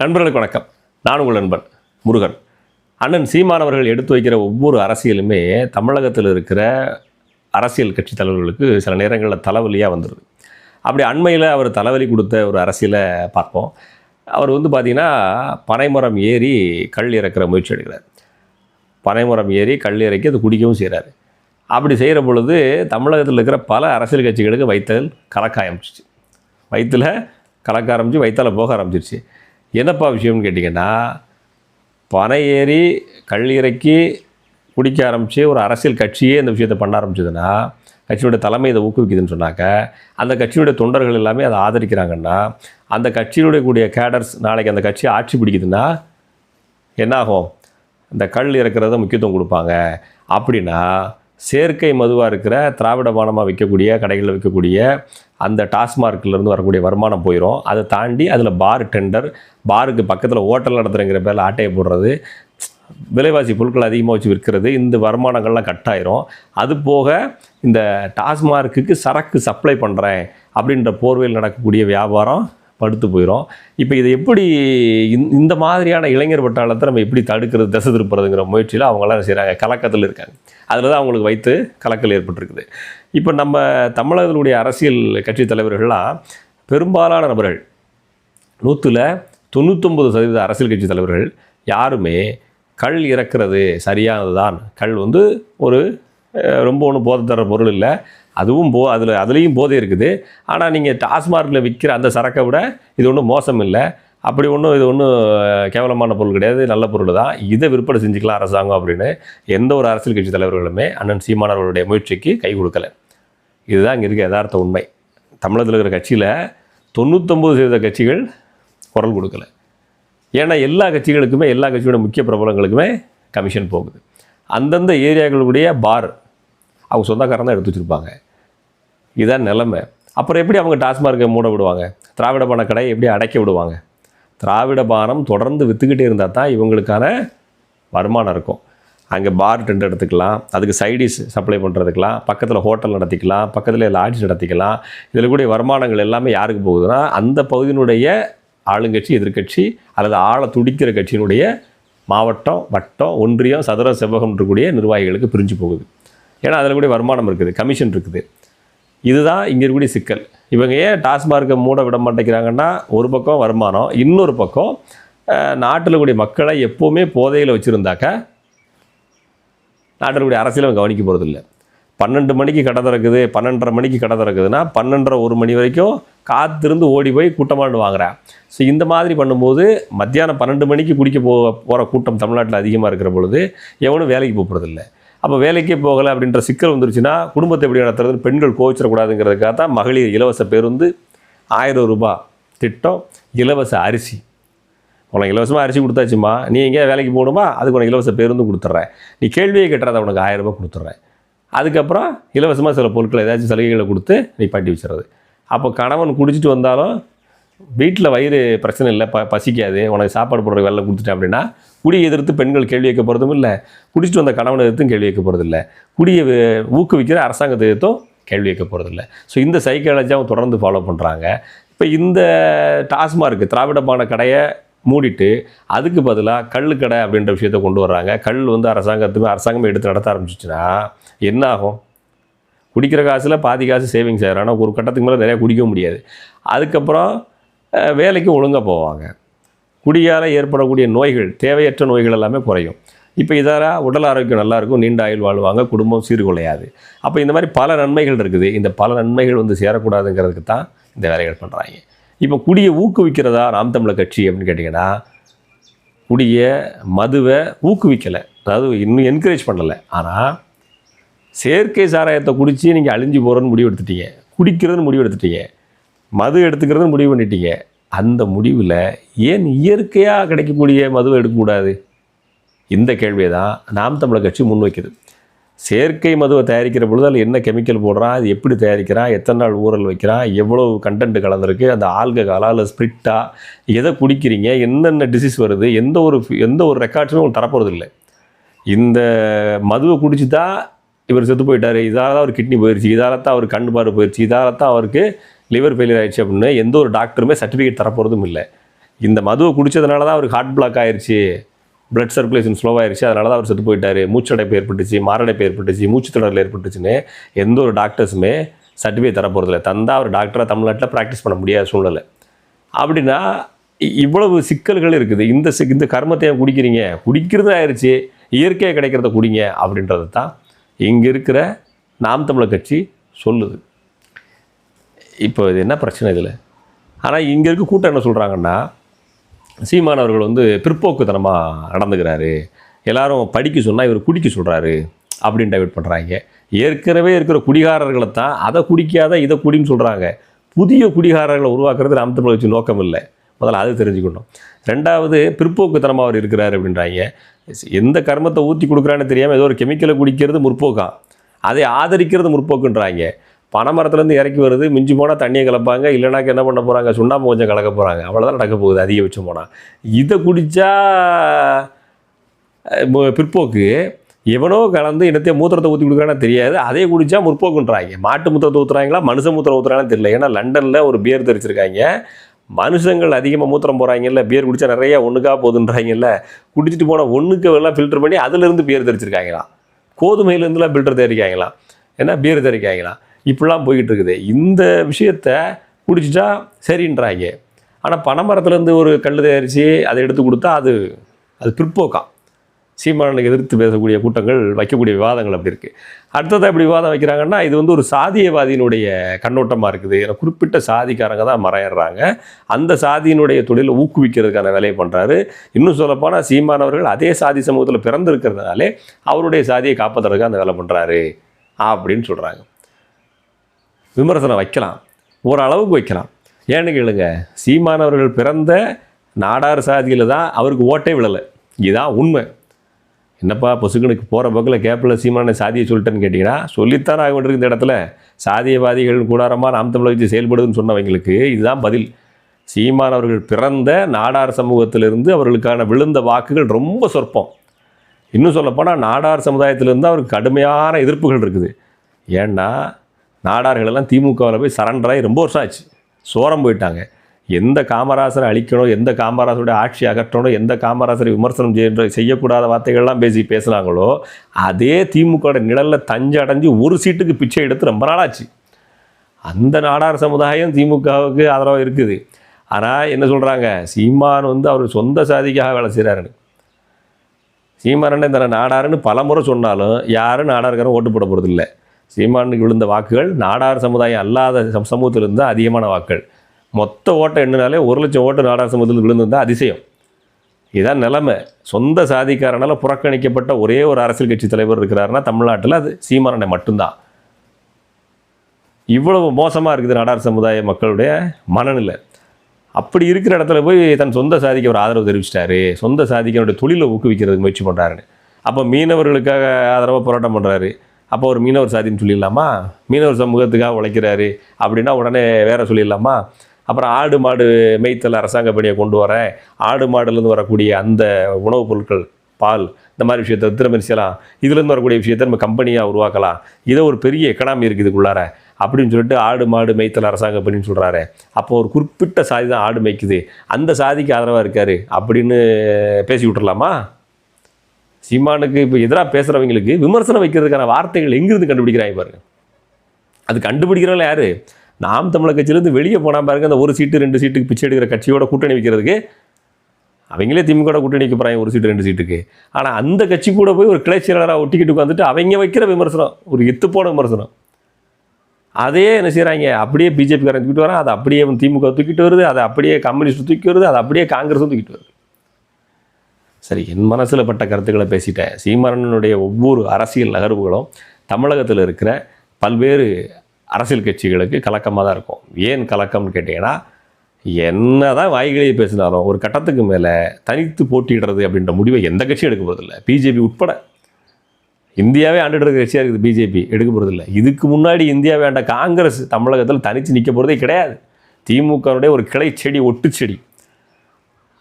நண்பர்களுக்கு வணக்கம். நான் உங்கள் நண்பன் முருகன். அண்ணன் சீமான் அவர்கள் எடுத்து வைக்கிற ஒவ்வொரு அரசியலுமே தமிழகத்தில் இருக்கிற அரசியல் கட்சி தலைவர்களுக்கு சில நேரங்களில் தலைவலியாக வந்துடுது அப்படி அண்மையில் அவர் தலைவலி கொடுத்த ஒரு அரசியலை பார்ப்போம். அவர் வந்து பார்த்திங்கன்னா பனைமரம் ஏறி கல் இறக்கிற முயற்சி எடுக்கிறார். பனைமரம் ஏறி கல் இறக்கி அது குடிக்கவும் செய்கிறாரு அப்படி செய்கிற பொழுது தமிழகத்தில் இருக்கிற பல அரசியல் கட்சிகளுக்கு வைத்தல் கலக்க ஆரம்பிச்சிச்சு வயிற்றில் கலக்க ஆரம்பித்து வயிற்றால் போக ஆரம்பிச்சிருச்சு. என்னப்பா விஷயம்னு கேட்டிங்கன்னா பனை ஏறி கல் இறக்கி குடிக்க ஆரம்பித்து ஒரு அரசியல் கட்சியே இந்த விஷயத்தை பண்ண ஆரம்பிச்சதுன்னா கட்சியோட தலைமை இதை ஊக்குவிக்குதுன்னு சொன்னாக்க அந்த கட்சியுடைய தொண்டர்கள் எல்லாமே அதை ஆதரிக்கிறாங்கன்னா அந்த கட்சியினுடைய கூடிய கேடர்ஸ் நாளைக்கு அந்த கட்சி ஆட்சி பிடிக்குதுன்னா என்னாகும்? இந்த கல் இறக்கிறத முக்கியத்துவம் கொடுப்பாங்க. அப்படின்னா செயற்கை மதுவாக இருக்கிற திராவிட பானமாக விற்கக்கூடிய கடைகளில் விற்கக்கூடிய அந்த டாஸ்மார்க்லேருந்து வரக்கூடிய வருமானம் போயிடும் அதை தாண்டி அதில் பார் டெண்டர் பாருக்கு பக்கத்தில் ஹோட்டல் நடத்துகிறங்கிற பேரில் ஆட்டையை போடுறது விலைவாசி பொருட்கள் அதிகமாக வச்சு விற்கிறது இந்த வருமானங்கள்லாம் கட் ஆயிரும். அது போக இந்த டாஸ்மார்க்குக்கு சரக்கு சப்ளை பண்ணுறேன் அப்படின்ற போர்வையில் நடக்கக்கூடிய வியாபாரம் படுத்து போயிடும் இப்போ இதை எப்படி இந்த- மாதிரியான இளைஞர் பட்டாளத்தை நம்ம எப்படி தடுக்கிறது திசை திருப்புறதுங்கிற முயற்சியில் அவங்களாம் செய்கிறாங்க கலக்கத்தில் இருக்காங்க. அதில் தான் அவங்களுக்கு வைத்து கலக்கல் ஏற்பட்டிருக்குது. இப்போ நம்ம தமிழகத்தினுடைய அரசியல் கட்சி தலைவர்கள்லாம் பெரும்பாலான நபர்கள் நூற்றில் தொண்ணூத்தொம்பது சதவீத அரசியல் கட்சி தலைவர்கள் யாருமே கல் இறக்கிறது சரியானது தான் கள் வந்து ஒரு ரொம்ப ஒன்றும் போதை தர பொருள் இல்லை. அதுவும் போ அதில் அதுலேயும் போதை இருக்குது. ஆனால் நீங்கள் டாஸ்மார்க்கில் விற்கிற அந்த சரக்கை விட இது ஒன்றும் மோசம் இல்லை. அப்படி ஒன்றும் இது ஒன்றும் கேவலமான பொருள் கிடையாது. நல்ல பொருள் தான். இதை விற்பனை செஞ்சுக்கலாம் அரசாங்கம் அப்படின்னு எந்த ஒரு அரசியல் கட்சி தலைவர்களுமே அண்ணன் சீமானவர்களுடைய முயற்சிக்கு கை கொடுக்கல. இதுதான் இங்கே இருக்க யதார்த்த உண்மை. தமிழகத்தில் இருக்கிற கட்சியில் தொண்ணூத்தொம்பது சதவீத கட்சிகள் குரல் கொடுக்கல. ஏன்னா எல்லா கட்சிகளுக்குமே எல்லா கட்சியோட முக்கிய பிரபலங்களுக்குமே கமிஷன் போகுது. அந்தந்த ஏரியாக்களுடைய பார் அவங்க சொந்தக்காரன் தான் எடுத்து வச்சுருப்பாங்க. இதுதான் நிலைமை. அப்புறம் எப்படி அவங்க டாஸ்மார்க்கை மூட விடுவாங்க? திராவிட பான கடையை எப்படி அடைக்க விடுவாங்க? திராவிட பானம் தொடர்ந்து விற்றுக்கிட்டே இருந்தால் தான் இவங்களுக்கான வருமானம் இருக்கும். அங்கே பார் டெண்ட் எடுத்துக்கலாம் அதுக்கு சைடிஷ் சப்ளை பண்ணுறதுக்கலாம் பக்கத்தில் ஹோட்டல் நடத்திக்கலாம் பக்கத்தில் லாட்ஜ் நடத்திக்கலாம். இதில் கூடிய வருமானங்கள் எல்லாமே யாருக்கு போகுதுன்னா அந்த பகுதியினுடைய ஆளுங்கட்சி எதிர்க்கட்சி அல்லது ஆளை துடிக்கிற கட்சியினுடைய மாவட்டம் வட்டம் ஒன்றியம் சதுர செவ்வகம் இருக்கக்கூடிய நிர்வாகிகளுக்கு பிரிஞ்சு போகுது. ஏன்னா அதில் கூட வருமானம் இருக்குது கமிஷன் இருக்குது. இதுதான் இங்கே இருக்கக்கூடிய சிக்கல். இவங்க ஏன் டாஸ்மார்க்கை மூட விட மாட்டேங்கிறாங்கன்னா ஒரு பக்கம் வருமானம் இன்னொரு பக்கம் நாட்டில் கூடிய மக்களை எப்போவுமே போதையில் வச்சுருந்தாக்க நாட்டில் கூடிய அரசியல் அவங்க கவனிக்க போகிறதில்ல பன்னெண்டு மணிக்கு கடை திறக்குது பன்னெண்டரை மணிக்கு கடை திறக்குதுன்னா பன்னெண்டரை ஒரு மணி வரைக்கும் காத்திருந்து ஓடி போய் கூட்டமானு வாங்குறேன். ஸோ இந்த மாதிரி பண்ணும்போது மத்தியானம் பன்னெண்டு மணிக்கு குடிக்க போ போகிற கூட்டம் தமிழ்நாட்டில் அதிகமாக இருக்கிற பொழுது எவனும் வேலைக்கு போகிறதில்லை அப்போ வேலைக்கே போகலை அப்படின்ற சிக்கல் வந்துருச்சுன்னா குடும்பத்தை எப்படி நடத்துறது பெண்கள் கோவிச்சிடக்கூடாதுங்கிறதுக்காக தான் மகளிர் இலவச பேருந்து ஆயிரம் ரூபாய் திட்டம் இலவச அரிசி. உனக்கு இலவசமாக அரிசி கொடுத்தாச்சுமா நீ எங்கேயா வேலைக்கு போகணுமா? அதுக்கு உனக்கு இலவச பேருந்து கொடுத்துட்றேன். நீ கேள்வியை கட்டுறத உனக்கு ஆயிரம் ரூபாய் கொடுத்துட்றேன். அதுக்கப்புறம் இலவசமாக சில பொருட்களை ஏதாச்சும் சலுகைகளை கொடுத்து நீ பாட்டி வச்சிடுறது. அப்போ கணவன் குடிச்சிட்டு வந்தாலும் வீட்டில் வயிறு பிரச்சனை இல்லை ப பசிக்காது. உனக்கு சாப்பாடு போடுற வேலை கொடுத்துட்டேன் அப்படின்னா குடியை எதிர்த்து பெண்கள் கேள்வி வைக்க போகிறதும் இல்லை. குடிச்சிட்டு வந்த கணவனை எதிர்த்தும் கேள்வி கேட்க போகிறதில்ல குடியை ஊக்குவிக்கிற அரசாங்கத்தை எதிர்த்தும் கேள்வி வைக்க போகிறதில்ல ஸோ இந்த சைக்காலஜி அவங்க தொடர்ந்து ஃபாலோ பண்ணுறாங்க இப்போ இந்த டாஸ்மார்க் திராவிடமான கடையை மூடிட்டு அதுக்கு பதிலாக கல் கடை அப்படின்ற விஷயத்தை கொண்டு வர்றாங்க. கல் வந்து அரசாங்கத்துமே அரசாங்கமே எடுத்து நடத்த ஆரம்பிச்சிச்சுன்னா என்ன ஆகும்? குடிக்கிற காசில் பாதி காசு சேவிங்ஸ் ஆயிரும். ஆனால் ஒரு கட்டத்துக்கு மேலே நிறையா குடிக்க முடியாது. அதுக்கப்புறம் வேலைக்கு ஒழுங்காக போவாங்க. குடியால் ஏற்படக்கூடிய நோய்கள் தேவையற்ற நோய்கள் எல்லாமே குறையும். இப்போ இதாரா உடல் ஆரோக்கியம் நல்லா இருக்கும் நீண்ட ஆயுள் வாழ்வாங்க குடும்பம் சீர்குலையாது. அப்போ இந்த மாதிரி பல நன்மைகள் இருக்குது. இந்த பல நன்மைகள் வந்து சேரக்கூடாதுங்கிறதுக்கு தான் இந்த வேலைகள் பண்ணுறாங்க இப்போ குடியை ஊக்குவிக்கிறதா நாம் தமிழர் கட்சி அப்படின்னு கேட்டிங்கன்னா குடியை மதுவை ஊக்குவிக்கலை. அதாவது இன்னும் என்கரேஜ் பண்ணலை. ஆனால் செயற்கை சாராயத்தை குடித்து நீங்கள் அழிஞ்சு போகிறோன்னு முடிவு எடுத்துட்டீங்க குடிக்கிறதுன்னு முடிவு எடுத்துட்டீங்க மது எடுத்துக்கிறதுன்னு முடிவு பண்ணிட்டீங்க. அந்த முடிவில் ஏன் இயற்கையாக கிடைக்கக்கூடிய மதுவை எடுக்கக்கூடாது? இந்த கேள்வியை தான் நாம் தமிழர் கட்சி முன்வைக்குது. செயற்கை மதுவை தயாரிக்கிற பொழுது அதில் என்ன கெமிக்கல் போடுறான்? அது எப்படி தயாரிக்கிறான்? எத்தனை நாள் ஊறல் வைக்கிறான்? எவ்வளோ கண்டென்ட் கலந்துருக்கு? அந்த ஆல்கஹாலா இல்லை ஸ்பிரிட்டா? எதை குடிக்கிறீங்க? என்னென்ன டிசீஸ் வருது? எந்த ஒரு எந்த ஒரு ரெக்கார்ட்ஸுமே உங்களுக்கு தரப்போகிறது இல்லை இந்த மதுவை குடிச்சு தான் இவர் செத்து போயிட்டார். இதால் தான் அவர் கிட்னி போயிடுச்சு இதால் தான் அவர் கண் பார்வை போயிடுச்சு இதால் தான் அவருக்கு லிவர் ஃபெயிலியர் ஆயிடுச்சு அப்படின்னு எந்த ஒரு டாக்டருமே சர்டிஃபிகேட் தரப்போகிறதும் இல்லை. இந்த மதுவை குடித்ததுனால தான் அவருக்கு ஹார்ட் பிளாக் ஆயிடுச்சு பிளட் சர்க்குலேஷன் ஸ்லோவாயிருச்சு அதனால தான் அவர் செத்து போயிட்டார். மூச்சடைப்பு ஏற்பட்டுச்சு மாரடைப்பு ஏற்பட்டுச்சு மூச்சு தொடரில் ஏற்பட்டுச்சுன்னு எந்த ஒரு டாக்டர்ஸுமே சர்டிஃபிகேட் தரப்போகிறதில்ல தந்தால் அவர் டாக்டராக தமிழ்நாட்டில் ப்ராக்டிஸ் பண்ண முடியாத சூழ்நிலை. அப்படின்னா இ- இவ்வளவு சிக்கல்கள் இருக்குது. இந்த சி- இந்த கர்மத்தை ஏன் குடிக்கிறீங்க? குடிக்கிறது ஆயிடுச்சு இயற்கையாக கிடைக்கிறத குடிங்க அப்படின்றது தான் இங்கே இருக்கிற நாம் தமிழர் கட்சி சொல்லுது. இப்போ இது என்ன பிரச்சனை இதில்? ஆனால் இங்கே இருக்க கூட்டம் என்ன சொல்கிறாங்கன்னா சீமான் அவர்கள் வந்து பிற்போக்குத்தனமாக நடந்துக்கிறாரு. எல்லாரும் படிக்க சொன்னால் இவர் குடிக்க சொல்கிறாரு அப்படின்னு டைவெர்ட் பண்ணுறாங்க ஏற்கனவே இருக்கிற குடிகாரர்களை தான் அதை குடிக்காத இதை குடின்னு சொல்கிறாங்க புதிய குடிகாரர்களை உருவாக்குறது நாம் தமிழ் வச்சு நோக்கம் இல்லை. முதல்ல அது தெரிஞ்சுக்கணும். ரெண்டாவது பிற்போக்குத்தனமாக அவர் இருக்கிறார் அப்படின்றாங்க. எந்த கர்மத்தை ஊற்றி கொடுக்குறான்னு தெரியாமல் ஏதோ ஒரு கெமிக்கலை குடிக்கிறது முற்போக்கான் அதை ஆதரிக்கிறது முற்போக்குன்றாங்க. பனைமரத்துலேருந்து இறக்கி வருது மிஞ்சி போனால் தண்ணியை கலப்பாங்க இல்லைனாக்க என்ன பண்ண போகிறாங்க சுண்ணாம்பு கொஞ்சம் கலக்க போகிறாங்க அவ்வளோதான் நடக்க போகுது அதிகபட்சம் போனால் இதை குடித்தா பிற்போக்கு எவனோ கலந்து இனத்தைய மூத்திரத்தை ஊற்றி கொடுக்குறான்னு தெரியாது. அதே குடித்தா முற்போக்குன்றாங்க. மாட்டு மூத்திரத்தை ஊற்றுறாங்களா மனுஷ மூத்திரம் ஊற்றுறாங்கன்னு தெரியல. ஏன்னா லண்டனில் ஒரு பியர் தெரிச்சிருக்காங்க. மனுஷங்கள் அதிகமாக மூத்திரம் போகிறாங்கல்ல பியர் குடித்தா நிறைய ஒன்றுக்கா போகுதுன்றாங்கல்ல குடிச்சிட்டு போனால் ஒன்றுக்கு எல்லாம் ஃபில்டர் பண்ணி அதுலேருந்து பியர் தெரிச்சிருக்காங்களாம். கோதுமையிலேருந்துலாம் ஃபில்டர் தெரிவிக்காங்களாம் ஏன்னா பியர் தெரிவிக்காங்களாம் இப்படிலாம் போய்கிட்டு இருக்குது இந்த விஷயத்த குடிச்சிட்டா சரின்றாங்க. ஆனால் பனைமரத்துலேருந்து ஒரு கல் தயாரித்து அதை எடுத்து கொடுத்தா அது அது பிற்போக்கம் சீமானனுக்கு எதிர்த்து பேசக்கூடிய கூட்டங்கள் வைக்கக்கூடிய விவாதங்கள் அப்படி இருக்குது அடுத்தது இப்படி விவாதம் வைக்கிறாங்கன்னா இது வந்து ஒரு சாதியவாதியினுடைய கண்ணோட்டமாக இருக்குது. ஏன்னா குறிப்பிட்ட சாதிக்காரங்க தான் மறையிடுறாங்க அந்த சாதியினுடைய தொழிலை ஊக்குவிக்கிறதுக்கான வேலையை பண்ணுறாரு இன்னும் சொல்லப்போனால் சீமானவர்கள் அதே சாதி சமூகத்தில் பிறந்திருக்கிறதுனாலே அவருடைய சாதியை காப்பாற்றுறதுக்கு அந்த வேலை பண்ணுறாரு அப்படின்னு சொல்கிறாங்க விமர்சனம் வைக்கலாம். ஓரளவுக்கு வைக்கலாம். ஏன்னு கேளுங்க சீமானவர்கள் பிறந்த நாடார் சாதியில் தான் அவருக்கு ஓட்டே விழலை இதுதான் உண்மை. என்னப்பா பொசுக்கனுக்கு போகிற பக்கில் கேப்பில் சீமான சாதியை சொல்லிட்டேன்னு கேட்டிங்கன்னா சொல்லித்தான் ஆக வேண்டியிருக்கு இந்த இடத்துல. சாதியவாதிகள் கூடாரமாக நாம் தமிழை வச்சு செயல்படுதுன்னு சொன்னவங்களுக்கு இதுதான் பதில். சீமானவர்கள் பிறந்த நாடார் சமூகத்திலிருந்து அவர்களுக்கான விழுந்த வாக்குகள் ரொம்ப சொற்பம். இன்னும் சொல்லப்போனால் நாடார் சமுதாயத்திலிருந்து அவருக்கு கடுமையான எதிர்ப்புகள் இருக்குது. ஏன்னா நாடார்களெல்லாம் திமுகவில் போய் சரண்டராகி ரொம்ப வருஷம் ஆச்சு. சோரம் போயிட்டாங்க. எந்த காமராசரை அழிக்கணும் எந்த காமராசருடைய ஆட்சி அகற்றணும் எந்த காமராசரை விமர்சனம் செய்ய செய்யக்கூடாத வார்த்தைகள்லாம் பேசி பேசுனாங்களோ அதே திமுகவோட நிழலில் தஞ்சடைஞ்சு ஒரு சீட்டுக்கு பிச்சை எடுத்து ரொம்ப நாளாச்சு. அந்த நாடார் சமுதாயம் திமுகவுக்கு ஆதரவாக இருக்குது. ஆனால் என்ன சொல்கிறாங்க சீமான் வந்து அவர் சொந்த சாதிக்காக வேலை செய்கிறாருன்னு சீமானன் இந்த நாடாருன்னு பலமுறை சொன்னாலும் யாரும் நாடாருக்காரன் ஓட்டு போட போகிறதில்லை சீமானுக்கு விழுந்த வாக்குகள் நாடார் சமுதாயம் அல்லாத சம் சமூகத்திலிருந்து தான் அதிகமான வாக்குகள். மொத்த ஓட்டை எண்ணினாலே ஒரு லட்சம் ஓட்டு நாடார் சமூகத்தில் விழுந்திருந்தால் அதிசயம். இதான் நிலைமை. சொந்த சாதிக்காரனால் புறக்கணிக்கப்பட்ட ஒரே ஒரு அரசியல் கட்சி தலைவர் இருக்கிறாருன்னா தமிழ்நாட்டில் அது சீமானனை மட்டும்தான். இவ்வளவு மோசமாக இருக்குது நாடார் சமுதாய மக்களுடைய மனநிலை. அப்படி இருக்கிற இடத்துல போய் தன் சொந்த சாதிக்கு அவர் ஆதரவு தெரிவிச்சிட்டாரு. சொந்த சாதிக்கு அவருடைய தொழிலை ஊக்குவிக்கிறதுக்கு முயற்சி பண்ணுறாருன்னு அப்போ மீனவர்களுக்காக ஆதரவாக போராட்டம் பண்ணுறாரு அப்போ ஒரு மீனவர் சாதின்னு சொல்லிடலாமா? மீனவர் சமூகத்துக்காக உழைக்கிறாரு அப்படின்னா உடனே வேற சொல்லிடலாமா? அப்புறம் ஆடு மாடு மேய்த்தல் அரசாங்க பணியை கொண்டு வரேன். ஆடு மாடுலேருந்து வரக்கூடிய அந்த உணவுப் பொருட்கள் பால் இந்த மாதிரி விஷயத்தை திரும்ப செய்யலாம்? இதுலேருந்து வரக்கூடிய விஷயத்தை நம்ம கம்பெனியாக உருவாக்கலாம். இதை ஒரு பெரிய எக்கனாமி இருக்குது இதுக்குள்ளார. அப்படின்னு சொல்லிட்டு ஆடு மாடு மேய்த்தல் அரசாங்க பணின்னு சொல்கிறாரு அப்போ ஒரு குறிப்பிட்ட சாதி தான் ஆடு மேய்க்குது. அந்த சாதிக்கு ஆதரவாக இருக்காரு அப்படின்னு பேசி விட்டுறலாமா சீமானுக்கு இப்போ எதிராக பேசுகிறவங்களுக்கு விமர்சனம் வைக்கிறதுக்கான வார்த்தைகள் எங்கிருந்து கண்டுபிடிக்கிறாங்க பாருங்க. அது கண்டுபிடிக்கிறவங்கள யாரு? நாம் தமிழக கட்சியிலேருந்து வெளியே போனால் பாருங்க அந்த ஒரு சீட்டு ரெண்டு சீட்டுக்கு பிச்சை எடுக்கிற கட்சியோட கூட்டணி வைக்கிறதுக்கு அவங்களே திமுக கூட்டணி வைக்க போகிறாங்க ஒரு சீட்டு ரெண்டு சீட்டுக்கு. ஆனால் அந்த கட்சி கூட போய் ஒரு கிளை செயலாளராக ஒட்டிக்கிட்டு உட்காந்துட்டு அவங்க வைக்கிற விமர்சனம் ஒரு எத்துப்போன விமர்சனம். அதே என்ன செய்கிறாங்க அப்படியே பிஜேபிக்காரன் தூக்கிட்டு வரான் அதை அப்படியே திமுக தூக்கிட்டு வருது அதை அப்படியே கம்யூனிஸ்ட் தூக்கி வருது அதை அப்படியே காங்கிரஸும் தூக்கிட்டு வருது. சரி என் மனசில் பட்ட கருத்துக்களை பேசிட்டேன். சீமானனுடைய ஒவ்வொரு அரசியல் நகர்வுகளும் தமிழகத்தில் இருக்கிற பல்வேறு அரசியல் கட்சிகளுக்கு கலக்கமாக தான் இருக்கும். ஏன் கலக்கம்னு கேட்டிங்கன்னா என்ன தான் வாய்களே பேசினாலும் ஒரு கட்டத்துக்கு மேலே தனித்து போட்டிடுறது அப்படின்ற முடிவை எந்த கட்சியும் எடுக்க போகிறதில்ல பிஜேபி உட்பட இந்தியாவே ஆண்டுட்டு இருக்கிற கட்சியாக இருக்குது பிஜேபி எடுக்க போகிறதில்ல இதுக்கு முன்னாடி இந்தியா வேண்ட காங்கிரஸ் தமிழகத்தில் தனித்து நிற்க போகிறதே கிடையாது. திமுகவுடைய ஒரு கிளை செடி ஒட்டு செடி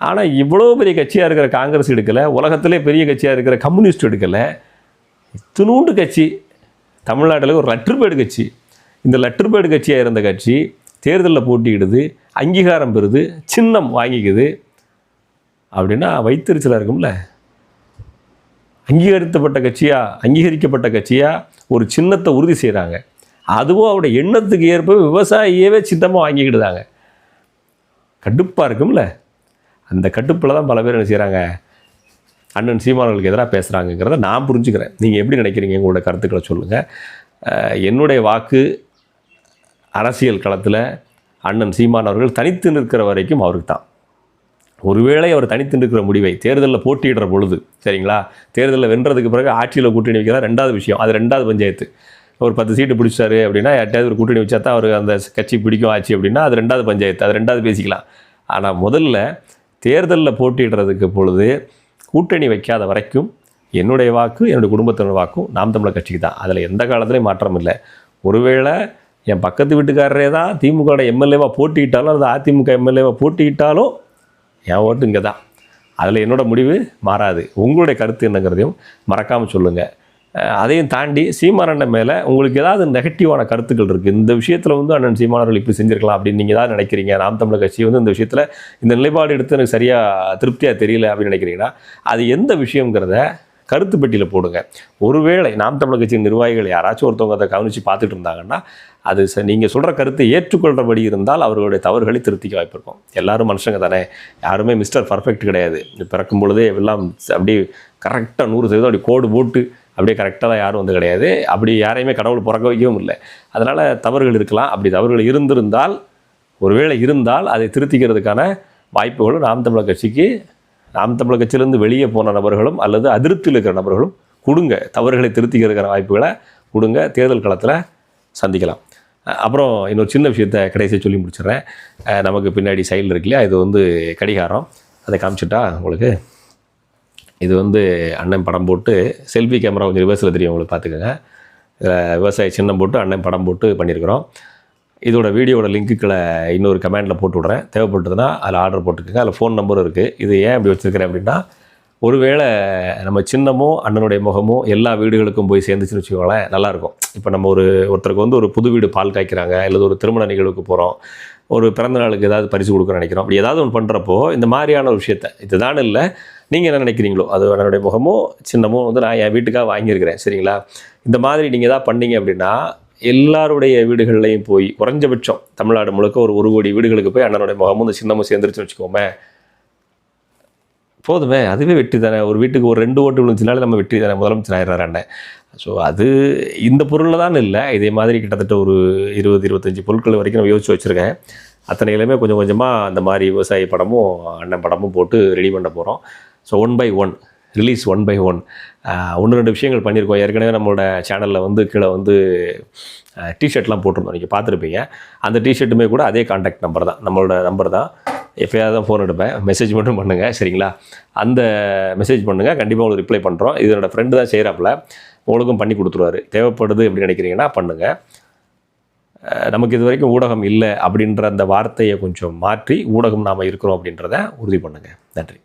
ஆனால் இவ்வளோ பெரிய கட்சியாக இருக்கிற காங்கிரஸ் எடுக்கலை உலகத்திலே பெரிய கட்சியாக இருக்கிற கம்யூனிஸ்ட் எடுக்கலை. இத்தினூண்டு கட்சி தமிழ்நாட்டில் ஒரு லெட்டர்பேடு கட்சி. இந்த லெட்டர்பேடு கட்சியாக இருந்த கட்சி தேர்தலில் போட்டியிடுது அங்கீகாரம் பெறுது சின்னம் வாங்கிக்குது. அப்படின்னா வைத்தறிச்சலாக இருக்கும்ல? அங்கீகரிக்கப்பட்ட கட்சியாக அங்கீகரிக்கப்பட்ட கட்சியாக ஒரு சின்னத்தை உறுதி செய்கிறாங்க அதுவும் அவருடைய எண்ணத்துக்கு ஏற்ப விவசாயியவே சின்னமாக வாங்கிக்கிடுதாங்க. கடுப்பாக இருக்கும்ல? அந்த கட்டுப்பில் தான் பல பேர் என்ன செய்கிறாங்க அண்ணன் சீமானவர்களுக்கு எதிராக பேசுகிறாங்கங்கிறத நான் புரிஞ்சுக்கிறேன். நீங்கள் எப்படி நினைக்கிறீங்க? உங்களோட கருத்துக்களை சொல்லுங்கள் என்னுடைய வாக்கு அரசியல் களத்தில் அண்ணன் சீமான் அவர்கள் தனித்து நிற்கிற வரைக்கும் அவருக்கு தான். ஒருவேளை அவர் தனித்து நிற்கிற முடிவை தேர்தலில் போட்டியிடுற பொழுது சரிங்களா? தேர்தலில் வென்றதுக்கு பிறகு ஆட்சியில் கூட்டணி வைக்கிறதா ரெண்டாவது விஷயம். அது ரெண்டாவது பஞ்சாயத்து. ஒரு பத்து சீட்டு பிடிச்சாரு அப்படின்னா யார்ட்டையாவது ஒரு கூட்டணி வச்சா தான் அவர் அந்த கட்சி பிடிக்கும் ஆச்சு அப்படின்னா அது ரெண்டாவது பஞ்சாயத்து. அது ரெண்டாவது பேசிக்கலாம். ஆனால் முதல்ல தேர்தலில் போட்டியிடுறதுக்கு பொழுது கூட்டணி வைக்காத வரைக்கும் என்னுடைய வாக்கு என்னுடைய குடும்பத்தினர் வாக்கும் நாம் தமிழர் கட்சிக்கு தான். அதில் எந்த காலத்துலேயும் மாற்றம் இல்லை. ஒருவேளை என் பக்கத்து வீட்டுக்காரரே தான் திமுக எம்எல்ஏவாக போட்டியிட்டாலும் அல்லது அதிமுக எம்எல்ஏவாக போட்டியிட்டாலும் என் ஓட்டு இங்கே தான் அதில் என்னோடய முடிவு மாறாது. உங்களுடைய கருத்து என்னங்கிறதையும் மறக்காமல் சொல்லுங்கள் அதையும் தாண்டி சீமானண்ட மேலே உங்களுக்கு ஏதாவது நெகட்டிவான கருத்துக்கள் இருக்குது இந்த விஷயத்தில் வந்து அண்ணன் சீமானவர்கள் இப்படி செஞ்சிருக்கலாம் அப்படின்னு நீங்கள் ஏதாவது நினைக்கிறீங்க? நாம் தமிழர் கட்சி வந்து இந்த விஷயத்தில் இந்த நிலைப்பாடு எடுத்து எனக்கு சரியாக திருப்தியாக தெரியல அப்படின்னு நினைக்கிறீங்கன்னா அது எந்த விஷயங்கிறத கருத்து பெட்டியில் போடுங்க. ஒருவேளை நாம் தமிழர் கட்சியின் நிர்வாகிகள் யாராச்சும் ஒருத்தவங்க அதை கவனித்து பார்த்துட்டு இருந்தாங்கன்னா அது ச நீங்கள் சொல்கிற கருத்தை ஏற்றுக்கொள்கிறபடி இருந்தால் அவர்களுடைய தவறுகளை திருத்திக்க வாய்ப்பு இருக்கும். எல்லாரும் மனுஷங்க தானே. யாருமே மிஸ்டர் பர்ஃபெக்ட் கிடையாது. பிறக்கும் பொழுதே எல்லாம் அப்படியே கரெக்டாக நூறு சதவீதம் அப்படி கோடு போட்டு அப்படியே கரெக்டாக தான் யாரும் வந்து கிடையாது. அப்படி யாரையுமே கடவுள் பிறக்க வைக்கவும் இல்லை. அதனால் தவறுகள் இருக்கலாம். அப்படி தவறுகள் இருந்திருந்தால் ஒருவேளை இருந்தால் அதை திருத்திக்கிறதுக்கான வாய்ப்புகளும் நாம் தமிழர் கட்சிக்கு நாம் தமிழர் கட்சியிலேருந்து வெளியே போன நபர்களும் அல்லது அதிருப்தியில் இருக்கிற நபர்களும் கொடுங்க. தவறுகளை திருத்திக்கிறதுக்கான வாய்ப்புகளை கொடுங்க. தேர்தல் களத்தில் சந்திக்கலாம். அப்புறம் இன்னொரு சின்ன விஷயத்த கடைசியாக சொல்லி முடிச்சிடுறேன். நமக்கு பின்னாடி சைடில் இருக்கு இல்லையா? இது வந்து கடிகாரம். அதை காமிச்சிட்டா உங்களுக்கு இது வந்து அண்ணன் படம் போட்டு செல்ஃபி கேமரா கொஞ்சம் ரிவர்ஸில் தெரியும் உங்களுக்கு பார்த்துக்கோங்க. இதில் விவசாய சின்னம் போட்டு அண்ணன் படம் போட்டு பண்ணியிருக்கிறோம். இதோட வீடியோட லிங்க்குகளை இன்னொரு கமெண்டில் போட்டு விட்றேன். தேவைப்பட்டதுன்னா அதில் ஆர்டர் போட்டுக்கோங்க. அதில் ஃபோன் நம்பரும் இருக்குது இது ஏன் அப்படி வச்சுருக்கிறேன் அப்படின்னா ஒருவேளை நம்ம சின்னமோ அண்ணனுடைய முகமோ எல்லா வீடுகளுக்கும் போய் சேர்ந்துச்சுன்னு வச்சுக்கோங்களேன் நல்லாயிருக்கும். இப்போ நம்ம ஒரு ஒருத்தருக்கு வந்து ஒரு புது வீடு பால் காய்க்கிறாங்க அல்லது ஒரு திருமண நிகழ்வுக்கு போகிறோம் ஒரு பிறந்த நாளுக்கு ஏதாவது பரிசு கொடுக்க நினைக்கிறோம். அப்படி ஏதாவது ஒன்று பண்ணுறப்போ இந்த மாதிரியான ஒரு விஷயத்த இதுதான் இல்லை நீங்கள் என்ன நினைக்கிறீங்களோ? அது என்னுடைய முகமோ சின்னமோ வந்து நான் என் வீட்டுக்காக வாங்கியிருக்கிறேன். சரிங்களா? இந்த மாதிரி நீங்கள் எதாவது பண்ணீங்க அப்படின்னா எல்லாருடைய வீடுகள்லையும் போய் குறைஞ்சபட்சம் தமிழ்நாடு முழுக்க ஒரு ஒரு கோடி வீடுகளுக்கு போய் அண்ணனுடைய முகமும் இந்த சின்னமும் சேர்ந்துருச்சுன்னு வச்சுக்கோமே. போதுமே அதுவே வெற்றி தானே. ஒரு வீட்டுக்கு ஒரு ரெண்டு ஓட்டு விழுந்துச்சுனாலே நம்ம வெற்றி தானே. முதலமைச்சர் ஆயிடுறாரு அண்ணன். ஸோ அது இந்த பொருளில் தான் இல்லை. இதே மாதிரி கிட்டத்தட்ட ஒரு இருபது இருபத்தஞ்சி பொருட்கள் வரைக்கும் நான் யோசிச்சு வச்சுருக்கேன். அத்தனையிலுமே கொஞ்சம் கொஞ்சமாக அந்த மாதிரி விவசாயி படமும் அண்ணன் படமும் போட்டு ரெடி பண்ண போகிறோம் so one by one release one by one ஒன்று ரெண்டு விஷயங்கள் பண்ணியிருக்கோம். ஏற்கனவே நம்மளோட சேனலில் வந்து கீழே வந்து டிஷர்ட்லாம் போட்டிருந்தோம். நீங்கள் பார்த்துருப்பீங்க. அந்த டிஷர்ட்டுமே கூட அதே காண்டாக்ட் நம்பர் தான். நம்மளோட நம்பர் தான். எப்போயாவது தான் ஃபோன் எடுப்பேன். மெசேஜ் மட்டும் பண்ணுங்கள் சரிங்களா? அந்த மெசேஜ் பண்ணுங்கள் கண்டிப்பாக உங்களுக்கு ரிப்ளை பண்ணுறோம் இது ஃப்ரெண்டு தான் செய்கிறாப்புல உங்களுக்கும் பண்ணி கொடுத்துருவாரு. தேவைப்படுது அப்படின்னு நினைக்கிறீங்கன்னா பண்ணுங்கள் நமக்கு இது வரைக்கும் ஊடகம் இல்லை அப்படின்ற அந்த வார்த்தையை கொஞ்சம் மாற்றி ஊடகம் நாம் இருக்கிறோம் அப்படின்றத உறுதி பண்ணுங்கள் நன்றி.